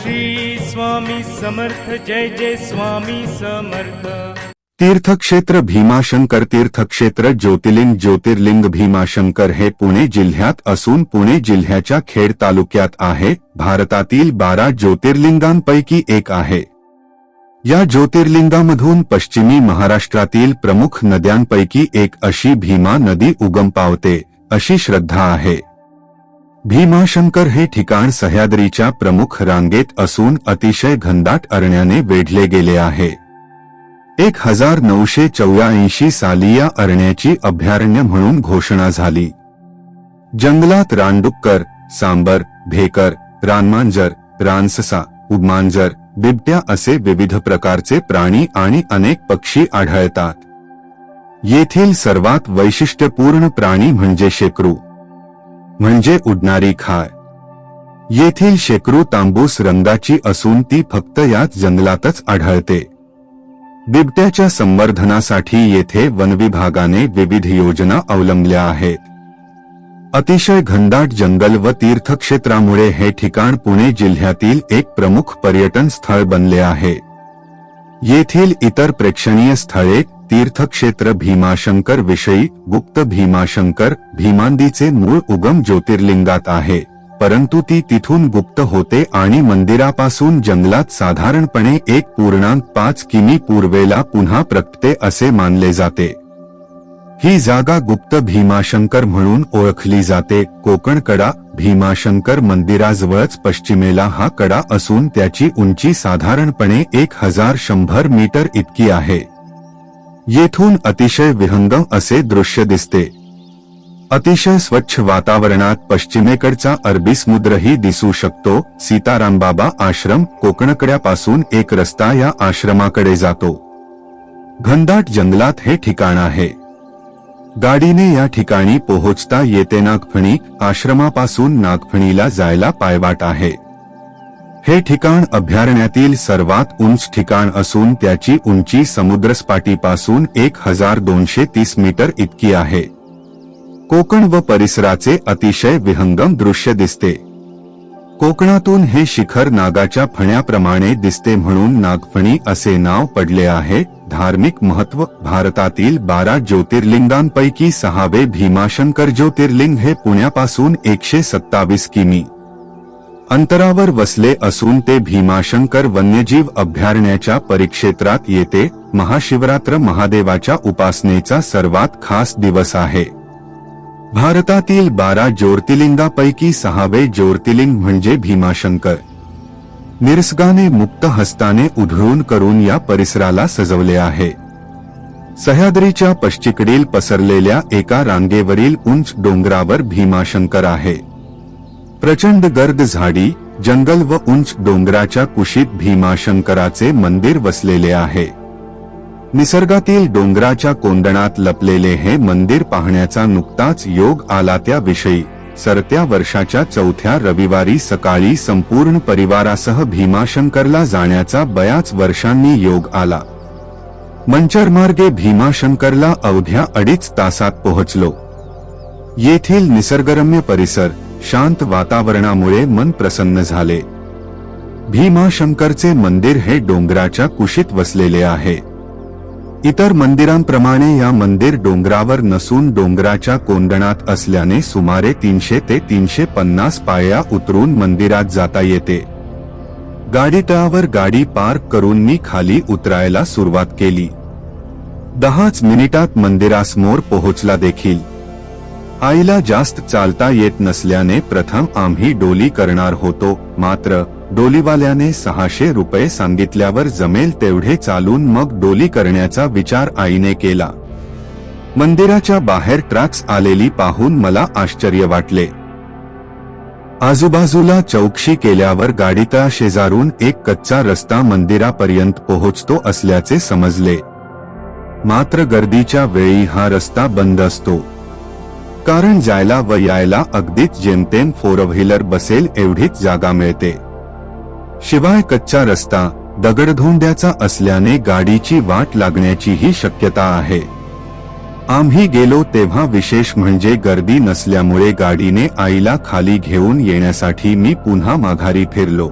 श्री स्वामी समर्थ जय जय स्वामी समर्थ. तीर्थक्षेत्र भीमाशंकर तीर्थक्षेत्र ज्योतिर्लिंग ज्योतिर्लिंग भीमाशंकर हे पुणे जिल्ह्यात असून पुणे जिल्ह्याच्या खेड तालुक्यात आहे. भारतातील बारा ज्योतिर्लिंगांपैकी एक आहे. या ज्योतिर्लिंगामधून पश्चिमी महाराष्ट्रातील प्रमुख नद्यांपैकी एक अशी भीमा नदी उगम पावते अशी श्रद्धा आहे. भीमाशंकर हे ठिकाण सह्याद्रीच्या प्रमुख रांगेत असून अतिशय घनदाट अरण्याने वेढले गेले आहे. एक हजार नऊशे चौऱ्याऐंशी साली या अरण्याची अभयारण्य म्हणून घोषणा झाली. जंगलात रानडुक्कर सांबर भेकर रानमांजर रानससा उदमांजर बिबट्या असे विविध प्रकारचे प्राणी आणि अनेक पक्षी आढळतात. येथील सर्वात वैशिष्ट्यपूर्ण प्राणी म्हणजे शेकरू. म्हणजे उडणारी खाय. येथील शेकरू तांबूस रंगाची असून ती फक्त याच जंगलातच आढळते. बिबट्याच्या संवर्धनासाठी येथे वनविभागाने विविध योजना अवलंबल्या आहेत. अतिशय घनदाट जंगल व तीर्थक्षेत्रामुळे हे ठिकाण पुणे जिल्ह्यातील एक प्रमुख पर्यटन स्थळ बनले आहे. येथील इतर प्रेक्षणीय स्थळे तीर्थक्षेत्र भीमाशंकर विषयी गुप्त भीमाशंकर भीमांदीचे मूळ उगम ज्योतिर्लिंगात आहे. परंतु ती तिथून गुप्त होते आणि मंदिरापासून जंगलात साधारणपणे एक पूर्णांक पाच किमी पूर्वेला पुन्हा प्रगटे असे मानले जाते. ही जागा गुप्त भीमाशंकर म्हणून ओळखली जाते. कोकण कडा भीमाशंकर मंदिराजवळच पश्चिमेला हा कडा असून त्याची उंची साधारणपणे एक हजार शंभर मीटर इतकी आहे. येथून अतिशय विहंगम असे दृश्य दिसते. अतिशय स्वच्छ वातावरणात पश्चिमेकडचा अरबी समुद्रही दिसू शकतो. सीतारामबाबा आश्रम कोकणकड्यापासून एक रस्ता या आश्रमाकडे जातो. घनदाट जंगलात हे ठिकाण आहे. गाडीने या ठिकाणी पोहोचता येते नागफणी. आश्रमापासून नागफणीला जायला पायवाट आहे. हे ठिकाण अभयारण्यातील सर्वात उंच ठिकाण असून त्याची उंची समुद्रसपाटीपासून एक हजार दोनशे तीस मीटर इतकी आहे. कोकण व परिसराचे अतिशय विहंगम दृश्य दिसते. कोकणातून हे शिखर नागाच्या फण्याप्रमाणे दिसते म्हणून नागफणी असे नाव पडले आहे. धार्मिक महत्त्व भारतातील बारा ज्योतिर्लिंगांपैकी सहावे भीमाशंकर ज्योतिर्लिंग हे पुण्यापासून एकशे सत्तावीस किमी. अंतरावर वसले असून ते भीमाशंकर वन्यजीव अभयारण्याच्या परिक्षेत्रात येते महाशिवरात्र महादेवाच्या उपासनेचा सर्वात खास दिवस आहे. भारतातील बारा ज्योतिर्लिंगापैकी सहावे ज्योतिर्लिंग म्हणजे भीमाशंकर. निरसगाने मुक्त हस्ताने उधळून करून या परिसराला सजवले आहे. सह्याद्रीच्या पश्चिकडील पसरलेल्या एका रांगेवरील उंच डोंगरावर भीमाशंकर आहे. प्रचंड गर्द झाडी जंगल व उंच डोंगराच्या कुशीत भीमाशंकराचे मंदिर वसलेले आहे. निसर्गातील डोंगराच्या कोंदणात लपलेले हे मंदिर पाहण्याचा नुकताच योग आला त्याविषयी सरत्या वर्षाच्या चौथ्या रविवारी सकाळी संपूर्ण परिवारासह भीमाशंकरला जाण्याचा बयाच वर्षांनी योग आला. मंचरमार्गे भीमाशंकरला अवघ्या अडीच तासात पोहोचलो. येथील निसर्गरम्य परिसर शांत वातावरणामुळे मन प्रसन्न झाले. भीमाशंकरचे मंदिर हे डोंगराच्या कुशीत वसलेले आहे. इतर मंदिरांप्रमाणे या मंदिर डोंगरावर नसून डोंगराच्या कोंदणात असल्याने सुमारे तीनशे ते तीनशे पन्नास पाया उतरून मंदिरात जाता येते. गाडीतळावर गाडी पार्क करून मी खाली उतरायला सुरुवात केली. दहाच मिनिटात मंदिरासमोर पोहोचला देखील. आईला जास्त चालता येत नसल्याने प्रथम आम्ही डोली करणार होतो. मात्र डोलीवाल्याने सहाशे रुपये सांगितल्यावर जमेल तेवढे चालून मग डोली करण्याचा विचार आईने केला. मंदिराच्या बाहेर ट्रॅक्स आलेली पाहून मला आश्चर्य वाटले. आजूबाजूला चौकशी केल्यावर गाडीतळा शेजारून एक कच्चा रस्ता मंदिरापर्यंत पोहोचतो असल्याचे समजले. मात्र गर्दीच्या वेळी हा रस्ता बंद असतो. कारण जायला व यायला अगदीच जेमतेम फोर व्हीलर बसेल एवढीच जागा मिळते. शिवाय कच्चा रस्ता दगडधोंड्याचा असल्याने गाडीची वाट लागण्याचीही शक्यता आहे. आम्ही गेलो तेव्हा विशेष म्हणजे गर्दी नसल्यामुळे गाडीने आईला खाली घेऊन येण्यासाठी मी पुन्हा माघारी फिरलो.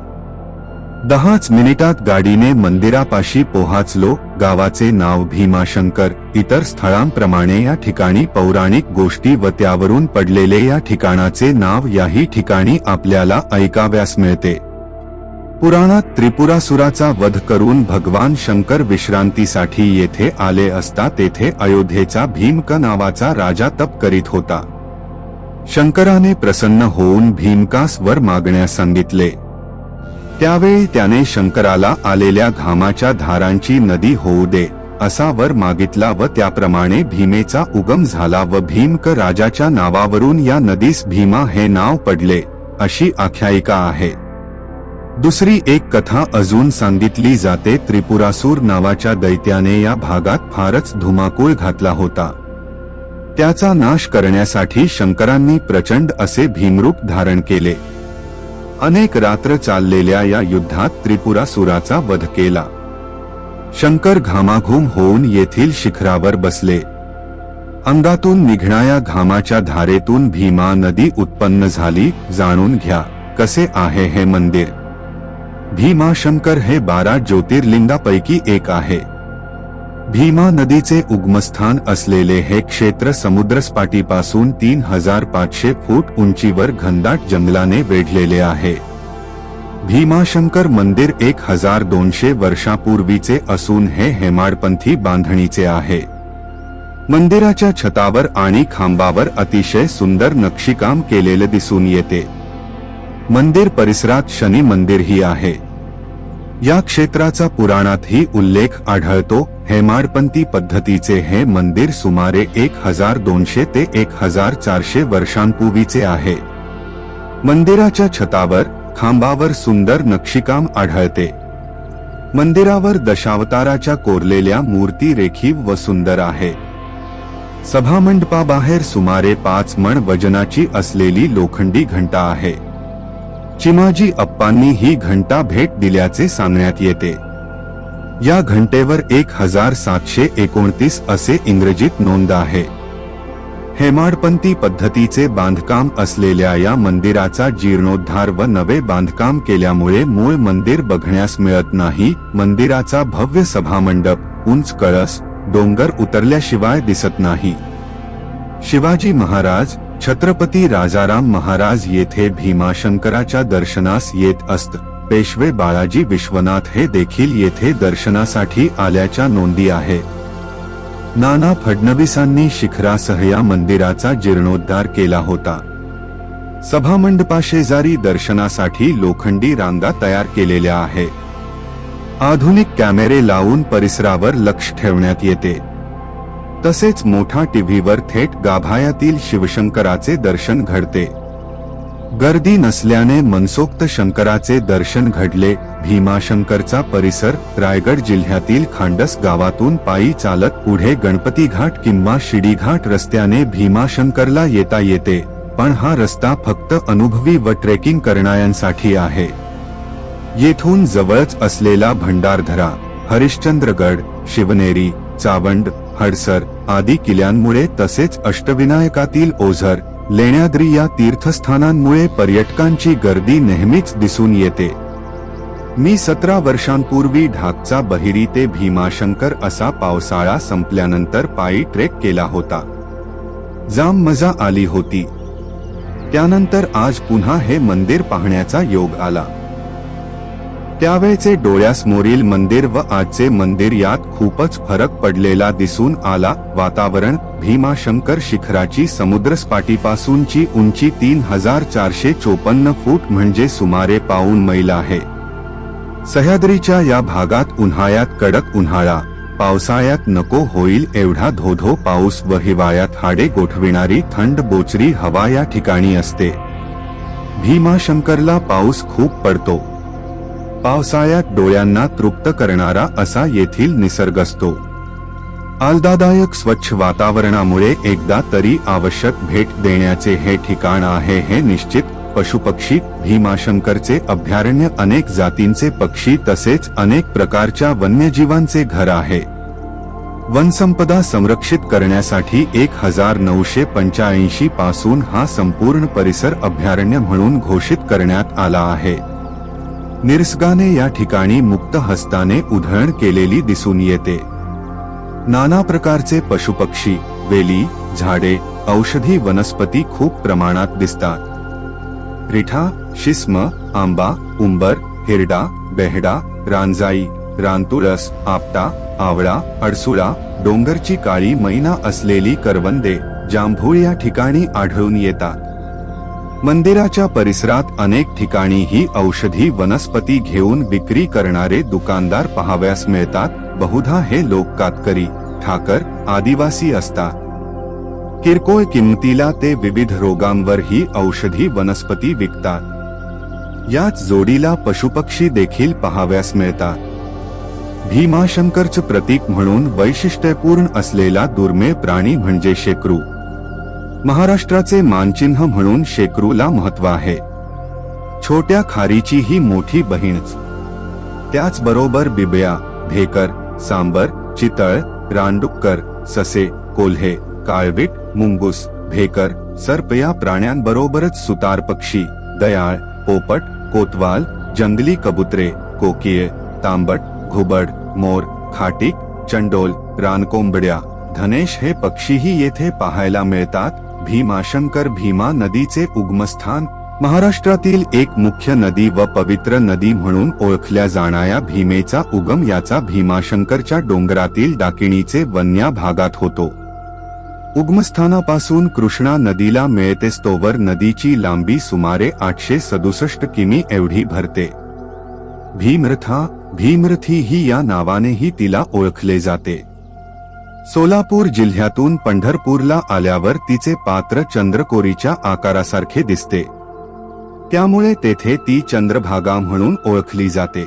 दहाच मिनिटात गाडीने मंदिरापाशी पोहाचलो. गावाचे नाव भीमाशंकर. इतर स्थळांप्रमाणे या ठिकाणी पौराणिक गोष्टी व त्यावरून पडलेले या ठिकाणाचे नाव याही ठिकाणी आपल्याला ऐकाव्यास मिळते. पुराणात त्रिपुरासुराचा वध करून भगवान शंकर विश्रांतीसाठी येथे आले असता तेथे अयोध्येचा भीमक नावाचा राजा तप करीत होता. शंकराने प्रसन्न होऊन भीमकास वर मागण्यास सांगितले. त्यावेळी त्याने शंकराला आलेल्या घामाच्या धारांची नदी होऊ दे असा वर मागितला व त्याप्रमाणे भीमेचा उगम झाला व भीमक राजाच्या नावावरून या नदीस भीमा हे नाव पडले अशी आख्यायिका आहे. दुसरी एक कथा अजून सांगितली जाते त्रिपुरासूर नावाच्या दैत्याने या भागात फारच धुमाकूळ घातला होता. त्याचा नाश करण्यासाठी शंकरांनी प्रचंड असे भीमरूप धारण केले. अनेक रात्र चाललेल्या या युद्धात त्रिपुरासुराचा वध केला. शंकर घामाघूम होऊन येथील शिखरावर बसले. अंगातून निघणाऱ्या घामाच्या धारेतून भीमा नदी उत्पन्न झाली जाणून घ्या कसे आहे हे मंदिर? भीमाशंकर हे बारा ज्योतिर्लिंगापैकी एक आहे. भीमा नदीचे उगमस्थान असलेले हे क्षेत्र समुद्रसपाटीपासून तीन हजार पाचशे फूट उंचीवर घनदाट जंगलाने वेढलेले आहे. भीमाशंकर मंदिर एक हजार दोनशे वर्षापूर्वीचे असून हे हेमाडपंथी बांधणीचे आहे. मंदिराच्या छतावर आणि खांबावर अतिशय सुंदर नक्षीकाम केलेले दिसून येते. मंदिर परिसरात शनी मंदिरही आहे. या क्षेत्राचा पुराणातही उल्लेख आढळतो. हेमाडपंथी पद्धतीचे हे मंदिर सुमारे एक हजार दोनशे ते एक हजार चारशे वर्षांपूर्वीचे आहे. मंदिराच्या छतावर खांबावर सुंदर नक्षीकाम आढळते. मंदिरावर दशावताराच्या कोरलेल्या मूर्ती रेखीव व सुंदर आहे. सभामंडपाबाहेर सुमारे पाच मण वजनाची असलेली लोखंडी घंटा आहे. चिमाजी अप्पांनी ही घंटा भेट दिल्याचे सांगण्यात येते. या घंटेवर एक हजार सातशे एकोणतीस असे इंग्रजीत नोंद आहे. हेमाडपंथी पद्धतीचे बांधकाम असलेल्या या मंदिराचा जीर्णोद्धार व नवे बांधकाम केल्यामुळे मूळ मंदिर बघण्यास मिळत नाही मंदिराचा भव्य सभामंडप उंच कळस डोंगर उतरल्याशिवाय दिसत नाही. शिवाजी महाराज छत्रपती राजाराम महाराज येथे भीमाशंकराच्या दर्शनास येत असत. पेशवे बाळाजी विश्वनाथ हे देखील येथे दर्शनासाठी आल्याच्या नोंदी आहे. नाना फडणवीसांनी शिखरासह या मंदिराचा जीर्णोद्धार केला होता. सभामंडपाशेजारी दर्शनासाठी लोखंडी रांगा तयार केलेल्या आहे. आधुनिक कॅमेरे लावून परिसरावर लक्ष ठेवण्यात येते. तसेच मोठा टीव्हीवर थेट गाभायातील शिवशंकराचे दर्शन घडते. गर्दी नसल्याने मनसोक्त शंकराचे दर्शन घडले. भीमाशंकरचा परिसर रायगड जिल्ह्यातील खांडस गावातून पायी चालत पुढे गणपती घाट किंवा शिडीघाट रस्त्याने भीमाशंकरला येता येते. पण हा रस्ता फक्त अनुभवी व ट्रेकिंग करणाऱ्यांसाठी आहे. येथून जवळच असलेला भंडारधरा हरिश्चंद्रगड शिवनेरी चावंड हडसर आदी किल्ल्यांमुळे तसेच अष्टविनायकातील ओझर लेण्याद्री या तीर्थस्थानांमुळे पर्यटकांची गर्दी नेहमीच दिसून येते. मी सतरा वर्षांपूर्वी ढाकचा बहिरी ते भीमाशंकर असा पावसाळा संपल्यानंतर पायी ट्रेक केला होता. जाम मजा आली होती. त्यानंतर आज पुन्हा हे मंदिर पाहण्याचा योग आला. त्यावेळचे डोळ्यासमोरील मंदिर व आजचे मंदिर यात खूपच फरक पडलेला दिसून आला. वातावरण भीमाशंकर शिखराची समुद्रसपाटीपासूनची उंची तीन हजार चारशे चोपन्न फूट म्हणजे सुमारे पाऊन मैल आहे. सह्याद्रीच्या या भागात उन्हाळ्यात कडक उन्हाळा पावसाळ्यात नको होईल एवढा धोधो पाऊस व हिवाळ्यात हाडे गोठविणारी थंड बोचरी हवा या ठिकाणी असते. भीमाशंकरला पाऊस खूप पडतो. पावसाळ्यात डोळ्यांना तृप्त करणारा असा येथील निसर्ग असतो. आल्दादायक स्वच्छ वातावरणामुळे एकदा तरी आवश्यक भेट देण्याचे हे ठिकाण आहे हे निश्चित पशुपक्षी भीमाशंकरचे अभयारण्य अनेक जातींचे पक्षी तसेच अनेक प्रकारच्या वन्यजीवांचे घर आहे. वनसंपदा संरक्षित करण्यासाठी एक हजार नऊशे पंच्याऐंशी पासून हा संपूर्ण परिसर अभयारण्य म्हणून घोषित करण्यात आला आहे. निरसगाने या ठिकाणी मुक्त हस्ताने उधळण केलेली दिसून येते. नाना प्रकारचे पशुपक्षी वेली झाडे औषधी वनस्पती खूप प्रमाणात दिसतात. रिठा शिस्म आंबा उंबर हिरडा बेहडा रांजाई रानतुळस आपटा आवळा अडसुळा डोंगरची काळी मैना असलेली करवंदे जांभूळ या ठिकाणी आढळून येतात. मंदिराच्या परिसरात अनेक ठिकाणी ही औषधी वनस्पती घेऊन विक्री करणारे दुकानदार पहाव्यास मिळतात. बहुधा हे लोक कातकरी ठाकर आदिवासी असतात. किरकोळ किंमतीला ते विविध रोगांवर ही औषधी वनस्पती विकतात. याच जोडीला पशुपक्षी देखील पहाव्यास मिळतात. भीमाशंकरचं प्रतीक म्हणून वैशिष्ट्यपूर्ण असलेला दुर्मिळ प्राणी म्हणजे शेकरू. महाराष्ट्राचे मानचिन्ह म्हणून शेकरूला महत्त्व आहे. छोट्या खारीची ही मोठी बहीणच. त्याचबरोबर बिबया भेकर सांबर चितळ रानडुक्कर ससे कोल्हे काळवीट मुंगूस भेकर सर्प या प्राण्यांबरोबरच सुतार पक्षी दयाळ पोपट कोतवाल जंगली कबुतरे कोकिये तांबट घुबड मोर खाटीक चंडोल रानकोंबड्या धनेश हे पक्षीही येथे पाहायला मिळतात भीमाशंकर भीमा नदीचे उगमस्थान महाराष्ट्रातील एक मुख्य नदी व पवित्र नदी म्हणून ओळखल्या जाणाऱ्या भीमेचा उगम याचा भीमाशंकरच्या डोंगरातील डाकिणीचे वन्या भागात होतो. उगमस्थानापासून कृष्णा नदीला मिळतेस्तोवर नदीची लांबी सुमारे आठशे सदुसष्ट किमी एवढी भरते. भीमरथा भीमरथी ही या नावानेही तिला ओळखले जाते. सोलापूर जिल्ह्यातून पंढरपूरला आल्यावर तिचे पात्र चंद्रकोरीच्या आकारासारखे दिसते. त्यामुळे तेथे ती चंद्रभागा म्हणून ओळखली जाते.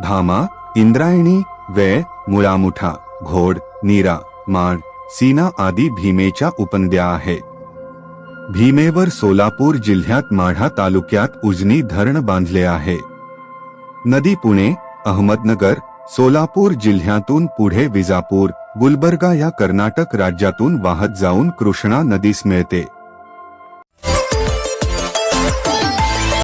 भामा इंद्रायणी वेळ मुळामुठा घोड नीरा माण सीना आदी भीमेच्या उपनद्या आहेत भीमेवर सोलापूर जिल्ह्यात माढा तालुक्यात उजनी धरण बांधले आहे. नदी पुणे अहमदनगर सोलापूर जिल्ह्यातून पुढे विजापूर गुलबर्गा या कर्नाटक राज्यातून वाहत जाऊन कृष्णा नदीस मिळते.